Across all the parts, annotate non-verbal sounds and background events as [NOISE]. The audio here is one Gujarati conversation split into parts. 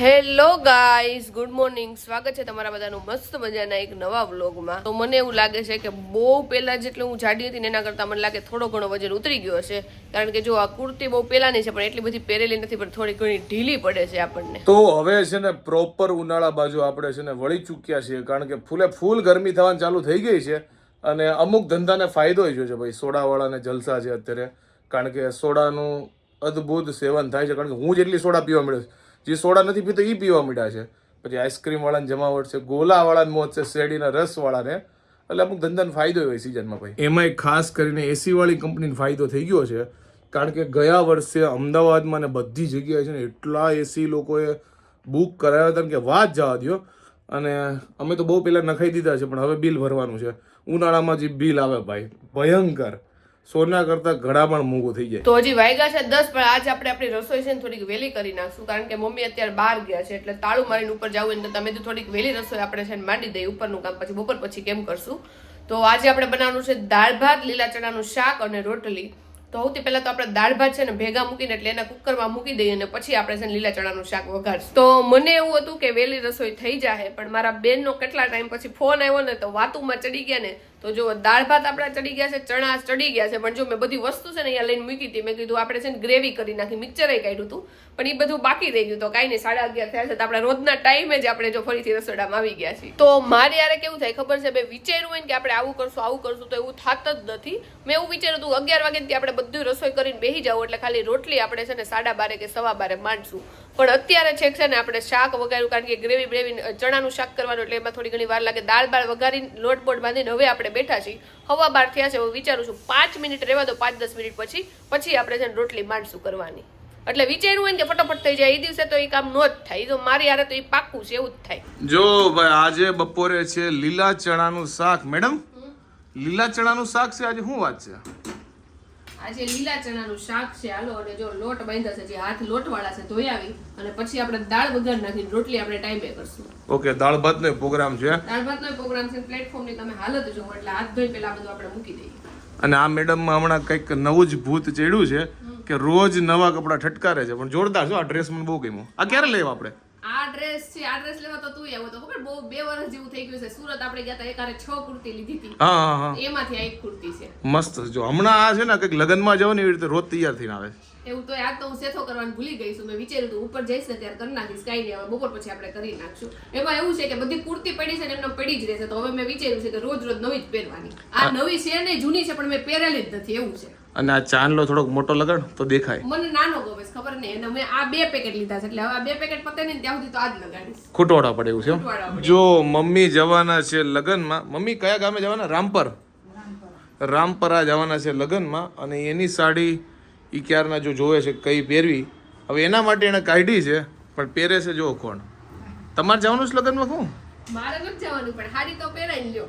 હેલો ગાઈઝ ગુડ મોર્નિંગ સ્વાગત છે તમારા બધાનું મસ્ત મજાના એક નવા વ્લોગમાં. તો મને એવું લાગે છે કે બહુ પહેલાં જેટલું હું જાડી હતી એના કરતાં મને લાગે થોડો ઘણો વજન ઉતરી ગયો હશે. કારણ કે જો આ કુર્તી બહુ પહેલાની છે, પણ એટલી બધી પહેરેલી નથી, પણ થોડી ઘણી ઢીલી પડે છે આપણને. તો હવે છે ને પ્રોપર ઉનાળા બાજુ આપણે છે ને વળી ચૂક્યા છીએ, કારણ કે ફૂલે ફૂલ ગરમી થવાની ચાલુ થઈ ગઈ છે અને અમુક ધંધાને ફાયદો થયો છે ભાઈ. સોડાવાળાને જલસા છે અત્યારે. કારણ કે સોડાનું અદ્ભુત સેવન થાય છે, કારણ કે હું જેટલી સોડા પીવા મળ્યો છું જે સોડા નથી પીતો એ પીવા માંડ્યા છે. પછી આઈસ્ક્રીમ વાળાને જમાવટ છે ગોલા વાળાને મોજ છે, શેરડીના રસ વાળાને એટલે અમુક ધંધાનો ફાયદો હોય સિઝનમાં ભાઈ. એમાંય ખાસ કરીને એસી વાળી કંપનીને ફાયદો થઈ ગયો છે. કારણ કે ગયા વર્ષે અમદાવાદમાં ને બધી જગ્યાએ છે ને એટલા એસી લોકોએ બુક કરાવ્યા હતા કે વાત જવા દ્યો. અને અમે તો બહુ પહેલાં નખાઈ દીધા છે, પણ હવે બિલ ભરવાનું છે. ઉનાળામાં જે બિલ આવે ભાઈ, ભયંકર. સોના કરતા ઘણા પણ મોંઘું થઈ જાય. તો હજી વાગ્યા છે દસ, પણ આજે આપણે આપણી રસોઈ છે ને થોડીક વહેલી કરી નાખશું, કારણ કે મમ્મી અત્યારે બહાર ગયા છે, એટલે તાળું મારીને ઉપર જવું એટલે તમે તો થોડીક વહેલી રસોઈ આપણે છે માંડી દઈએ, ઉપરનું કામ પછી બપોર પછી કેમ કરશું. તો આજે આપણે બનાવવાનું છે દાળ ભાત, લીલા ચણાનું શાક અને રોટલી. તો સૌથી પહેલા તો આપણે દાળ ભાત છે ને ભેગા મૂકીને એટલે એના કુકરમાં મૂકી દઈએ અને પછી આપણે છે લીલા ચણાનું શાક વઘારશું. તો મને એવું હતું કે વહેલી રસોઈ થઈ જાય પણ મારા બેનનો કેટલા ટાઈમ પછી ફોન આવ્યો ને તો વાતુમાં ચડી ગયા ને તો જો દાળ ભાત આપણા ચડી ગયા છે, ચણા ચડી ગયા છે, પણ જો મેં બધી વસ્તુ છે ને અહીંયા લઈને મૂકી હતી, મેં કીધું આપણે છે ને ગ્રેવી કરી નાખી મિક્સરે કાઢ્યું હતું, પણ એ બધું બાકી રહી ગયું તો કાંઈ નહીં, સાડા અગિયાર થયા છે, તો આપણે રોજના ટાઈમે જ આપણે જો ફરીથી રસોડામાં આવી ગયા છીએ. તો મારે યારે કેવું થાય ખબર છે મેં વિચાર્યું હોય ને કે આપણે આવું કરશું આવું કરશું, તો એવું થાત જ નથી. મેં એવું વિચાર્યું હતું, અગિયાર વાગ્યાથી આપણે બધું રસોઈ કરીને બેસી જાવ એટલે ખાલી રોટલી આપણે છે ને સાડા બારે કે સવા બારે માંડશું. પણ અત્યારે છે છે ને આપણે શાક વગાડ્યું કારણ કે ગ્રેવી બ્રેવી ચણાનું શાક કરવાનું એટલે એમાં થોડી ઘણી વાર લાગે. દાળ બાળ વઘારીને લોટ બોટ બાંધીને હવે આપણે બેઠા છીએ. હવા બાર થયા છે હવે વિચારું છું પાંચ મિનિટ રહેવા દો પાંચ દસ મિનિટ પછી પછી આપણે છે ને રોટલી માંડશું કરવાની. એટલે વિચાર્યું હોય ને કે ફટાફટ થઈ જાય એ દિવસે તો એ કામ નો જ થાય. જો મારી હારે તો એ પાક્કું છે એવું જ થાય. જો ભાઈ આજે બપોરે છે લીલા ચણાનું શાક. મેડમ લીલા ચણાનું શાક છે આજે શું વાત છે? આજે લીલા ચણાનું શાક છે. હાલો અને જો લોટ બાંધ્યા છે જે હાથ લોટવાળા છે ધોઈ આવી. અને પછી આપણે દાળ વગર નાખીને રોટલી આપણે ટાઈમે કરશું. ઓકે દાળ ભાતનો પ્રોગ્રામ છે દાળ ભાતનો પ્રોગ્રામ છે પ્લેટફોર્મની તમે હાલત જો એટલે હાથ ધોઈ પહેલા બધું આપણે મૂકી દઈએ. અને આ મેડમમાં હમણાં કંઈક નવું જ ભૂત ચડ્યું છે કે રોજ નવા કપડાં ઠટકારે છે પણ જોરદાર છો આ ડ્રેસ મને બહુ ગમ્યું. આ ક્યારે લેવા આપણે? આ ડ્રેસ છે આ ડ્રેસ લેવા તો તું આવ્યો તો ખબર? બહુ બે વર્ષ જેવું થઈ ગયું છે. સુરત આપણે ગયા હતા એકારે છ કુર્તી લીધી હતી. હા હા એમાંથી આ એક કુર્તી છે. મસ્ત. જો હમણાં આ છે ને કંઈક લગ્નમાં જવાની એવી રીતે રોજ તૈયાર થઈને આવે એવું તો આજ તો હું સેથો કરવાનું ભૂલી ગઈ છું. મેં વિચાર્યું હતું ઉપર જઈશ ને ત્યારે કરી નાખીશ. કાંઈ નહીં હવે બપોર પછી આપણે કરી નાખશું. એમાં એવું છે કે બધી કુર્તી પડી છે ને એમને પડી જ રહેશે. તો હવે મેં વિચાર્યું છે કે રોજ રોજ નવી જ પહેરવાની. આ નવી છે નહીં જૂની છે પણ મેં પહેરેલી જ નથી. એવું છે. અને આ ચાંદલો થોડોક મોટો લગાડ તો દેખાય. મને નાનો ગમે છે, ખબર નહીં. અને મેં આ બે પેકેટ લીધા છે એટલે હવે આ બે પેકેટ પતે ને ત્યાં સુધી તો આ જ લગાડીશ. ખૂટવાડા પડે એવું છે એમ? જો મમ્મી જવાના છે લગ્નમાં મમ્મી કયા ગામે જવાના? રામપર. રામપરા. જવાના છે લગ્નમાં અને એની સાડી ઈ ક્યારના જો જોવે છે કઈ પહેરવી. હવે એના માટે એને કાઢી છે પણ પહેરે છે જો કોણ? તમારે જવાનું છે લગ્નમાં શું મારે નથી જવાનું પણ સાડી તો પહેરાઈ લ્યો.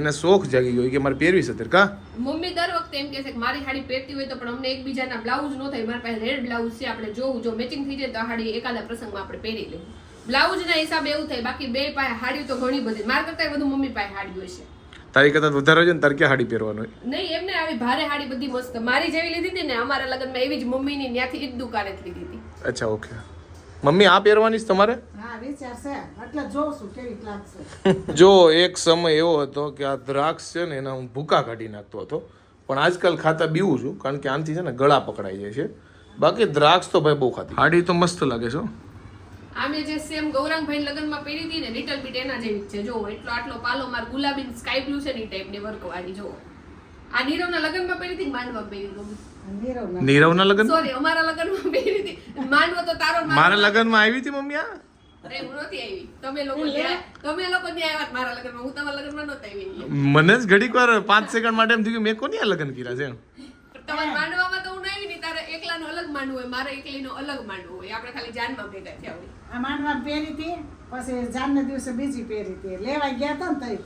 એને શોખ જાગી ગયો કે મારે પહેરવી છે કા? મમ્મી દર વખતે એમ કહે છે કે મારી સાડી પહેરતી હોય તો પણ અમને એકબીજાના બ્લાઉઝ ન થાય. મારા પાસે રેડ બ્લાઉઝ છે આપણે જોવું. જો મેચિંગ થઈ જાય તો સાડી હાડી એકાદા પ્રસંગમાં આપણે પહેરી લઈએ બ્લાઉઝના હિસાબે એવું થાય બાકી બે પાસે હાડી તો ઘણી બધી. મારા કરતાં બધું મમ્મી પાસે હાડી હોય છે. તારી કરતાં વધારે હોય ને તારે ક્યાં સાડી પહેરવાનું હોય? નહીં એમને આવી ભારે હાડી બધી મસ્ત. મારી જેવી લીધી હતી ને અમારા લગ્નમાં એવી જ મમ્મીની ત્યાંથી જ દુકાને જ લીધી હતી. અચ્છા ઓકે. મમ્મી આ પહેરવાની છે તમારે? હા વિચાર છે. એટલે જોઉં છું કેવી લાગશે. [LAUGHS] જો એક સમય એવો હતો કે આ દ્રાક્ષ છે ને એના હું ભૂકા કાઢી નાખતો હતો. પણ આજકાલ ખાતા બીવું છું કારણ કે આનાથી છે ને ગળા પકડાઈ જાય છે. બાકી દ્રાક્ષ તો ભાઈ બહુ ખાતી હાડી તો મસ્ત લાગે છે આ આમે જે સેમ ગૌરાંગભાઈ લગ્નમાં પહેરી હતી ને લિટલ બીટ એના જેવી છે. જો એટલો આટલો પાલો માર ગુલાબી સ્કાય બ્લુ છે ને ટાઈપની વર્ક વાળી જો. આ નીરવના લગ્નમાં પહેરી હતી માંડવા પહેરી હતી? નીરવના. લગ્ન? સોરી અમારા લગ્નમાં પહેરી હતી. માંડવા તો તારો. મારા લગ્નમાં આવી હતી મમ્મી આ? હું નહોતી તમે લોકો ત્યાં તમે લોકો ત્યાં આવ્યા મારા લગ્નમાં. હું તમારા લગ્નમાં નહોતી આવી. મને જ ઘડીક વાર પાંચ સેકન્ડ માટે એમ થયું કે મેં કોની આ લગ્ન કર્યા છે માંડવામાં તો હું નહીં આવી નહીં તારે એકલાનો અલગ માંડવું હોય મારે એકલીનો અલગ માંડવો હોય. આપણે ખાલી જાનમાં ભેગા થયા હોય. આ માંડવા પહેરી હતી પછી જાનના દિવસે બીજી પહેરી હતી. લેવા ગયા હતા ને તઈ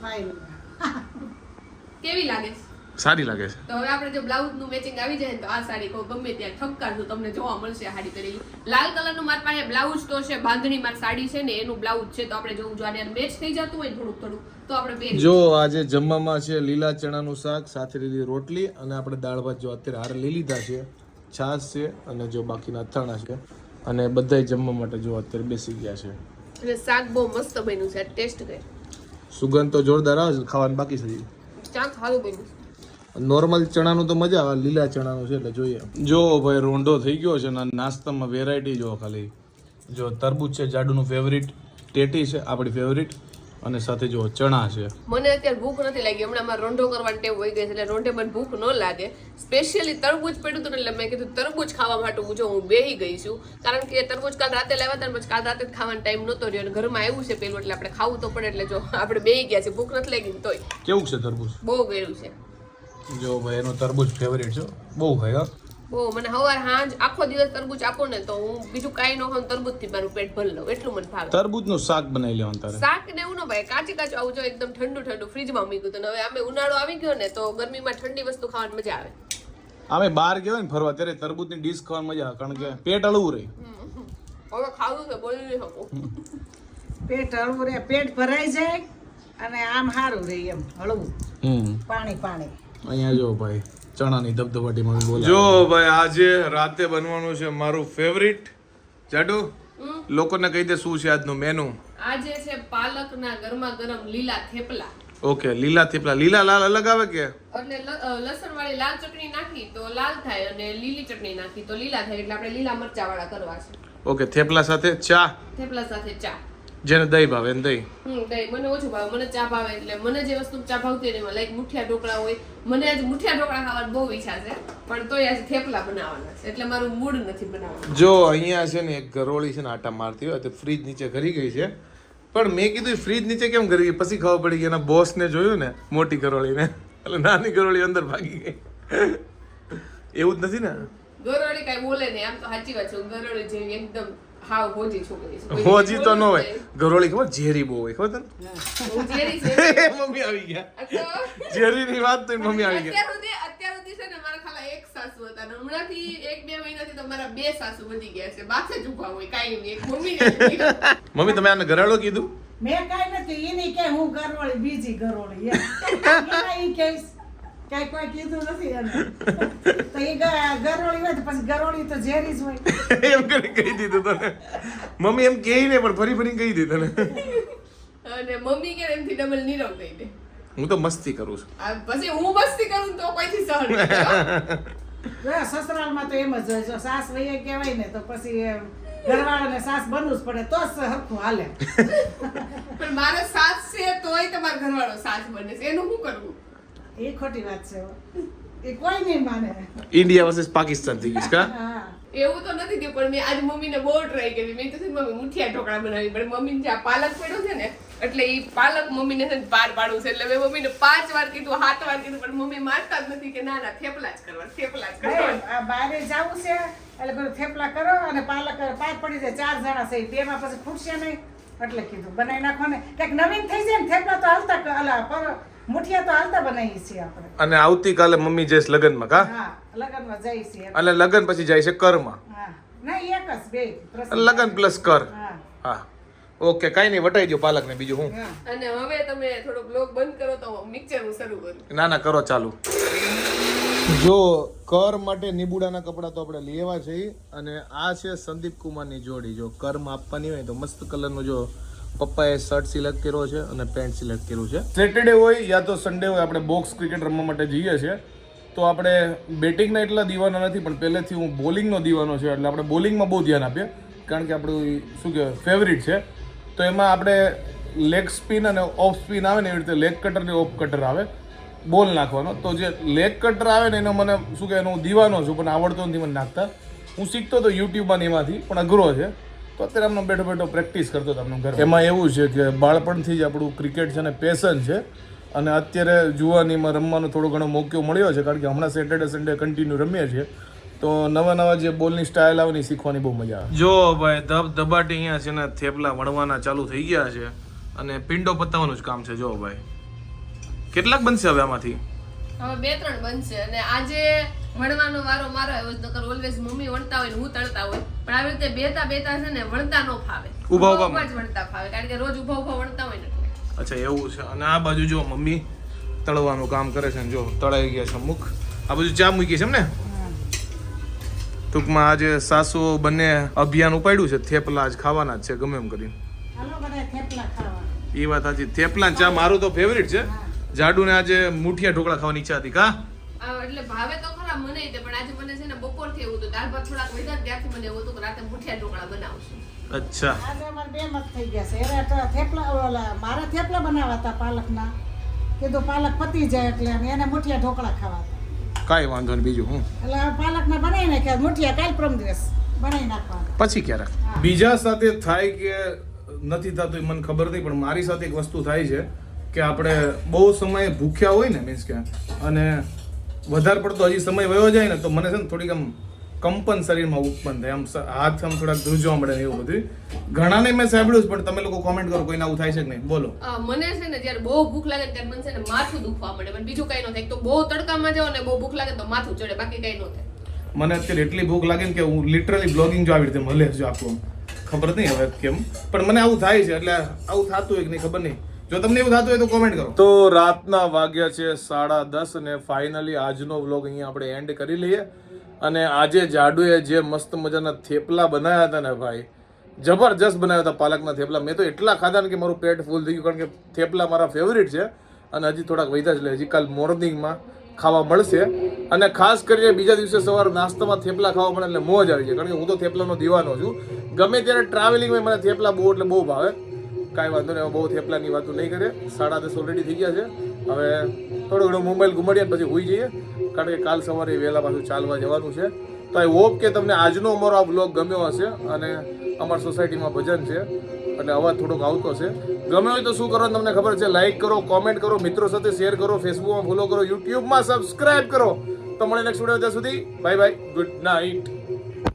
કેવી લાગે? છે? સારી લાગે છે. તો હવે આપણે જો બ્લાઉઝનું મેચિંગ આવી જાય તો આ સાડી કો ગમે ત્યાં ઠપકારશો તમને જોવા મળશે સાડી પહેરેલી. લાલ કલરનું મારી પાસે બ્લાઉઝ તો છે બાંધણી મારી સાડી છે ને એનું બ્લાઉઝ છે તો આપણે જો જો આને મેચ થઈ જતું હોય થોડું થોડુંક થોડુંક તો આપણે પહેરી જો આજે જમવામાં છે લીલા ચણાનું શાક સાથે લીધી રોટલી અને આપણે દાળ ભાત જો અત્યારે હારે લઈ લીધા છે છાશ છે અને જો બાકીના અથાણા છે. અને બધાય જમવા માટે જો અત્યારે બેસી ગયા છે. અને શાક બહુ મસ્ત બન્યું છે ટેસ્ટ કઈ સુગંધ તો જોરદાર આવે છે ખાવાનું બાકી છે ચાક સારું બન્યું છે. નોર્મલ ચણાનું તો મજા આવે લીલા ચણાનું છે એટલે જોઈએ. જો ભાઈ રોંઢો થઈ ગયો છે ને નાસ્તામાં વેરાયટી જો ખાલી. જો તરબૂચ છે જાડુનું ફેવરિટ ટેટી છે આપણી ફેવરિટ અને સાથે જો ચણા છે. મને અત્યારે ભૂખ નથી લાગી. હમણાં મારે રોંઢો કરવાની ટેવ હોય ગઈ છે એટલે રોંઢે મને ભૂખ ન લાગે. સ્પેશિયલી તરબૂચ પડ્યું હતું ને એટલે મેં કીધું તરબૂચ ખાવા માટે હું જો હું બેહી ગઈ છું. કારણ કે તરબૂચ કાલ રાતે લાવ્યા હતા ને પછી કાલ રાતે જ ખાવાનો ટાઈમ નહોતો રહ્યો અને ઘરમાં આવ્યું છે પેલું એટલે આપણે ખાવું તો પડે એટલે જો આપણે બેહી ગયા છે ભૂખ નથી લાગી તોય. કેવું છે તરબૂચ? બહુ ગયું છે. જો ભાઈ એનો તરબૂચ ફેવરેટ છે બહુ ખાય હા. બહુ મને હવાર હાંજ આખો દિવસ તરબૂચ આપો ને તો હું બીજું કાંઈ ન ખાઉં તરબૂચથી મારું પેટ ભરી લઉં. એટલું મને ભાવે. તરબૂચનું શાક બનાવી લેવાનું તારે. શાક ને એવું ન ભાઈ કાચી કાચું આવું જો એકદમ ઠંડુ ઠંડુ ફ્રીજમાં મૂક્યું તો હવે અમે ઉનાળો આવી ગયો ને તો ગરમીમાં ઠંડી વસ્તુ ખાવાની મજા આવે. અમે બહાર ગયા ને ફરવા ત્યારે તરબૂચની ડીશ ખાવાની મજા આવે કારણ કે પેટ હળવું રહે. હવે ખાવું છે બોલી નહીં શકું પેટ હળવું રહે પેટ ભરાઈ જાય અને આમ સારું રહે એમ હળવું. પાણી પાણી. અહીંયા જો ભાઈ ચણાની ધબધબાટી મમ્મી બોલે જો ભાઈ આજે રાતે બનવાનું છે મારું ફેવરિટ જાડુ લોકોને કહી દે શું છે આજનું મેનુ આજે છે પાલકના ગરમા ગરમ લીલા થેપલા. ઓકે લીલા થેપલા. લીલા લાલ અલગ આવે કે? એટલે લસણ વાળી લાલ ચટણી નાખી તો લાલ થાય અને લીલી ચટણી નાખી તો લીલા થાય એટલે આપણે લીલા મરચા વાળા કરવા છે. ઓકે થેપલા સાથે ચા. થેપલા સાથે ચા. જેને દહીં ભાવે એને દહીં. દહીં. મને ઓછું ભાવે. મને ચા ભાવે એટલે મને જે વસ્તુ ચા ભાવતી હોય લાઈક મુઠિયા ઢોકળા હોય. મને આજ મુઠિયા ઢોકળા ખાવાની બહુ ઈચ્છા છે પણ તોય આજે થેપલા બનાવવાના છે. એટલે મારું મૂડ નથી બનાવવાનું. જો અહીંયા છે ને એક ગરોળી છે ને આટા મારતી હોય તો ફ્રીજ નીચે ઘરી ગઈ છે. પણ મેં કીધું ફ્રીજ નીચે કેમ ઘરી ગઈ? પછી ખબર પડી કે એના બોસને જોયું ને મોટી ઘરોળીને એટલે નાની ગરોળી અંદર ભાગી ગઈ. એવું જ નથી ને? ગરોળી કઈ બોલે નહીં. આમ તો સાચી વાત છે. ગરોળી જેવી એકદમ હાવ હોજી છોકરી હોજી તો ન હોય. ગરોળી ખબર? ઝેરી બહુ હોય ખબર તને? [LAUGHS] મમ્મી આવી ગયા. ઝેરી ની વાત તો મમ્મી આવી ગયા. અત્યાર સુધી અત્યાર સુધી છે ને મારા ખાલી એક સાસુ હતા હમણાંથી એક બે મહિનાથી તો મારા બે સાસુ વધી ગયા છે. બાસે જ ઊભા હોય કાંઈ નહીં. એક મમ્મી. મમ્મી તમે આને ઘરાડો કીધું? મેં કાંઈ નથી. એની કે હું ગરોળી બીજી ગરોળી [LAUGHS] કાંઈ કોઈ કીધું નથી એને તો એ ગરોળી હોય તો પછી ગરોળી તો ઝેરી જ હોય. [LAUGHS] એમ કરી કહી દીધું તને. મમ્મી એમ કહે નહીં પણ ફરી ફરી કહી દીધું તને. અને મમ્મી કે એમથી ડબલ નીરવ કહી દે. હું તો મસ્તી કરું છું. પછી હું મસ્તી કરું તો કોઈથી સહન સસરાલમાં તો એમ જ હોય જો સાસ વૈયા કહેવાય ને તો પછી ઘરવાળાને સાસ બનવું જ પડે તો જ હરખું હાલે. પણ મારે સાસ છે તોય તમારા ઘરવાળો સાસ બને છે. એનું શું કરવું એ ખોટી વાત છે એ કોઈ નહીં માને. ઇન્ડિયા વર્સેસ પાકિસ્તાન થઈ ગયું કા? [LAUGHS] એવું તો નથી થયું પણ મેં આજ મમ્મીને બહુ ટ્રાય કરી. મેં તો છે મમ્મી મુઠિયા ઢોકળા બનાવી. પણ મમ્મીને જે આ પાલક પડ્યો છે ને એટલે એ પાલક મમ્મીને છે ને પાર પાડવું છે. એટલે મેં મમ્મીને પાંચ વાર કીધું સાત વાર કીધું પણ મમ્મી માનતા જ નથી કે ના ના થેપલા જ કરવા થેપલા જ કરવા. આ બારે જવું છે એટલે બધું થેપલા કરો અને પાલક પાંચ પડી જાય. ચાર જણા છે તેમાં પછી ખૂટશે નહીં. એટલે કીધું બનાવી નાખો ને. કંઈક નવીન થઈ જાય ને થેપલા તો હાલતા અલા પર મુઠિયા તો હાલતા બનાવીએ છીએ આપણે. અને આવતીકાલે મમ્મી જઈશ લગનમાં કા? હા લગ્નમાં અને લગ્ન પછી જાય છે કરમાં હા. નહીં એક જ બે. પ્રસંગ. લગ્ન પ્લસ કર હા. હા. ઓકે કાંઈ નહીં વટાઈ દો પાલક ને બીજું હું. અને હવે તમે થોડો બ્લોગ બંધ કરો તો મિક્સર હું શરૂ કરું. ના ના કરો ચાલુ. જો કર માટે નિબુડાના કપડાં તો આપણે લેવા છે અને આ છે સંદીપ કુમારની જોડી. જો કરમાં આપવાની હોય તો મસ્ત કલરનો જો પપ્પાએ શર્ટ સિલેક્ટ કર્યો છે અને પેન્ટ સિલેક્ટ કર્યું છે. સેટરડે હોય યા તો સન્ડે હોય, આપણે બોક્સ ક્રિકેટ રમવા માટે જઈએ છીએ. તો આપણે બેટિંગના એટલા દીવાના નથી, પણ પહેલેથી હું બોલિંગનો દીવાનો છે, એટલે આપણે બોલિંગમાં બહુ ધ્યાન આપીએ. કારણ કે આપણું શું કહેવાય ફેવરિટ છે. તો એમાં આપણે લેગ સ્પિન અને ઓફ સ્પિન આવે ને એવી રીતે લેગ કટર ને ઓફ કટર આવે, બોલ નાખવાનો. તો જે લેગ કટર આવે ને એનો મને શું કહેવાય હું દીવાનો છું, પણ આવડતો નથી મને નાખતા. હું શીખતો હતો યુટ્યુબમાં એમાંથી, પણ અઘરો છે. તો અત્યારે આમનો બેઠો બેઠો પ્રેક્ટિસ કરતો હતો આમનો ઘર એમાં એવું છે કે બાળપણથી જ આપણું ક્રિકેટ છે ને પેશન છે અને અત્યારે જુવાનીમાં રમવાનો થોડો ઘણો મોકો મળ્યો છે કારણ કે હમણાં સેટરડે સન્ડે કન્ટિન્યુ રમીએ છીએ. તો નવા નવા જે બોલની સ્ટાઇલ આવે ને શીખવાની બહુ મજા આવે. જો ભાઈ ધબ ધબાટી અહીંયા છે ને થેપલા વણવાના ચાલુ થઈ ગયા છે અને પિંડો પતાવવાનું જ કામ છે જો ભાઈ. કેટલાક બનશે હવે આમાંથી? હવે બે ત્રણ બનશે અને આજે વણવાનો વારો મારો આવ્યો છે નકર ઓલવેઝ મમ્મી વણતા હોય ને હું તળતા હોય. પણ આવી રીતે બેતા બેતા છે ને વણતા નો ફાવે. ઊભા ઊભા જ વણતા ફાવે કારણ કે રોજ ઊભા ઊભા વણતા હોય ને અચ્છા એવું છે. અને આ બાજુ જો મમ્મી તળવાનું કામ કરે છે ને જો તળાઈ ગયા છે અમુક. આ બાજુ ચા મૂકી છે એમ ને ટૂંકમાં આજે સાસુ બંને અભિયાન ઉપાડ્યું છે થેપલા આજ ખાવાના જ છે ગમે એમ કરીને. હાલો બધા થેપલા ખાવા એ વાત સાચી. થેપલા ચા મારું તો ફેવરિટ છે. જાડુને આજે મુઠિયા ઢોકળા ખાવાની ઈચ્છા હતી કા? એટલે ભાવે તો ખરા મને તે પણ આજે મને છે ને બપોરથી એવું તો દાળ ભાત થોડાક વધ્યા ત્યારથી મને એવું હતું કે રાતે મુઠિયા ઢોકળા બનાવશું. અચ્છા. આજે અમારે બે મત થઈ ગયા છે. એને થેપલા ઓલા મારા થેપલા બનાવતા હતા પાલકના. કીધું પાલક પતી જાય એટલે એને મુઠિયા ઢોકળા ખાવા કાંઈ વાંધો નહીં બીજું હું? એટલે પાલકના બનાવી નાખ્યા મુઠિયા કાલ પ્રમ દિવસ બનાવી નાખવાના. પછી ક્યારેક? બીજા સાથે થાય કે નથી થતું એ મને ખબર નહીં પણ મારી સાથે એક વસ્તુ થાય છે કે આપણે બહુ સમય ભૂખ્યા હોય ને મીન્સ કે અને વધારે પડતો હજી સમય વયો જાય ને તો મને છે ને થોડીક આમ કંપન શરીરમાં ઉત્પન્ન થાય. આમ હાથ આમ થોડાક ધ્રુજવા મળે એવું બધું. ઘણાને મેં સાંભળ્યું પણ તમે લોકો કોમેન્ટ કરો કોઈને આવું થાય છે કે નહીં? બોલો. મને છે ને જ્યારે બહુ ભૂખ લાગે ત્યારે મને છે ને માથું દુખવા મળે પણ બીજું કઈ ન થાય. તો બહુ તડકામાં જાઓ ને બહુ ભૂખ લાગે તો માથું ચડે બાકી કઈ ન થાય. મને અત્યારે એટલી ભૂખ લાગે ને કે હું લિટરલી બ્લોગિંગ જો આવી રીતે મળે જો આખું ખબર નહીં હવે કેમ. પણ મને આવું થાય છે એટલે આવું થતું હોય કે નહીં ખબર નહીં. જો તમને એવું થતું હોય તો કોમેન્ટ કરો. તો રાતના વાગ્યા છે સાડા દસ અને ફાઇનલી આજનો વ્લોગ અહીંયા આપણે એન્ડ કરી લઈએ. અને આજે જાડુએ જે મસ્ત મજાના થેપલા બનાવ્યા હતા ને ભાઈ, જબરજસ્ત બનાવ્યા હતા પાલકના થેપલા. મેં તો એટલા ખાધા ને કે મારું પેટ ફૂલ થઈ ગયું, કારણ કે થેપલા મારા ફેવરિટ છે. અને હજી થોડાક વધ્યા છે લે, હજી કાલ મોર્નિંગમાં ખાવા મળશે. અને ખાસ કરીને બીજા દિવસે સવારે નાસ્તામાં થેપલા ખાવા મળે એટલે મોજ આવી જાય, કારણ કે હું તો થેપલાનો દીવાનો છું. ગમે ત્યારે ટ્રાવેલિંગમાં મને થેપલા બહુ એટલે બહુ ભાવે. કાંઈ વાંધો નહીં બહુ થેપલાની વાતો નહીં કરે સાડા દસ ઓલરેડી થઈ ગયા છે. હવે થોડો ઘણો મોબાઈલ ઘુમાડીએ પછી હોઈ જઈએ. કારણ કે કાલ સવારે વહેલા પાછું ચાલવા જવાનું છે. તો આઈ હોપ કે તમને આજનો અમારો આ બ્લોગ ગમ્યો હશે અને અમારી સોસાયટીમાં ભજન છે. એટલે અવાજ થોડોક આવતો છે ગમે હોય તો શું કરો તમને ખબર છે લાઈક કરો કોમેન્ટ કરો, મિત્રો સાથે શેર કરો ફેસબુકમાં ફોલો કરો યુટ્યુબમાં સબસ્ક્રાઇબ કરો. તો મળે નેક્સ્ટ વીડિયો ત્યાં સુધી. Bye bye good night